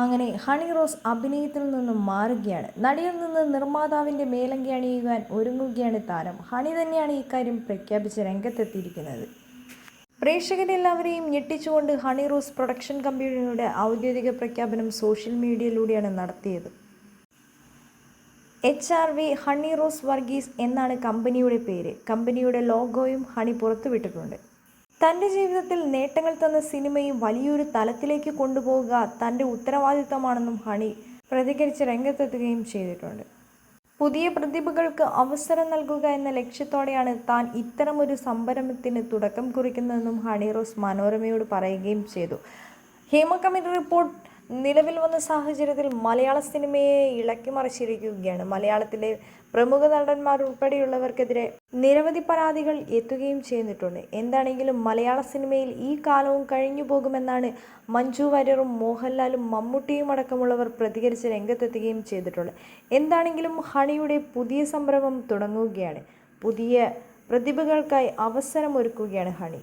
അങ്ങനെ ഹണി റോസ് അഭിനയത്തിൽ നിന്നും മാറുകയാണ്. നടിയിൽ നിന്ന് നിർമ്മാതാവിന്റെ മേലങ്കി അണിയുവാൻ ഒരുങ്ങുകയാണ് താരം. ഹണി തന്നെയാണ് ഇക്കാര്യം പ്രഖ്യാപിച്ച് രംഗത്തെത്തിയിരിക്കുന്നത്. പ്രേക്ഷകരെല്ലാവരെയും ഞെട്ടിച്ചുകൊണ്ട് ഹണി റോസ് പ്രൊഡക്ഷൻ കമ്പനിയുടെ ഔദ്യോഗിക പ്രഖ്യാപനം സോഷ്യൽ മീഡിയയിലൂടെയാണ് നടത്തിയത്. H R V Honey Rose Varghese എന്നാണ് കമ്പനിയുടെ പേര്. കമ്പനിയുടെ ലോഗോയും ഹണി പുറത്തുവിട്ടിട്ടുണ്ട്. തന്റെ ജീവിതത്തിൽ നേട്ടങ്ങൾ തന്ന സിനിമയെ വലിയൊരു തലത്തിലേക്ക് കൊണ്ടുപോകുക തന്റെ ഉത്തരവാദിത്തമാണെന്നും ഹണി പ്രതികരിച്ച് രംഗത്തെത്തുകയും ചെയ്തിട്ടുണ്ട്. പുതിയ പ്രതിഭകൾക്ക് അവസരം നൽകുക എന്ന ലക്ഷ്യത്തോടെയാണ് താൻ ഇത്തരമൊരു സംരംഭത്തിന് തുടക്കം കുറിക്കുന്നതെന്നും ഹണി റോസ് മനോരമയോട് പറയുകയും ചെയ്തു. ഹേമ കമ്മിറ്റി റിപ്പോർട്ട് നിലവിൽ വന്ന സാഹചര്യത്തിൽ മലയാള സിനിമയെ ഇളക്കി മറിച്ചിരിക്കുകയാണ്. മലയാളത്തിലെ പ്രമുഖ നടന്മാരുൾപ്പെടെയുള്ളവർക്കെതിരെ നിരവധി പരാതികൾ എത്തുകയും ചെയ്തിട്ടുണ്ട്. എന്താണെങ്കിലും മലയാള സിനിമയിൽ ഈ കാലവും കഴിഞ്ഞു പോകുമെന്നാണ് മഞ്ജു വാര്യറും മോഹൻലാലും മമ്മൂട്ടിയും അടക്കമുള്ളവർ പ്രതികരിച്ച് രംഗത്തെത്തുകയും ചെയ്തിട്ടുള്ളത്. എന്താണെങ്കിലും ഹണിയുടെ പുതിയ സംരംഭം തുടങ്ങുകയാണ്. പുതിയ പ്രതിഭകൾക്കായി അവസരമൊരുക്കുകയാണ് ഹണി.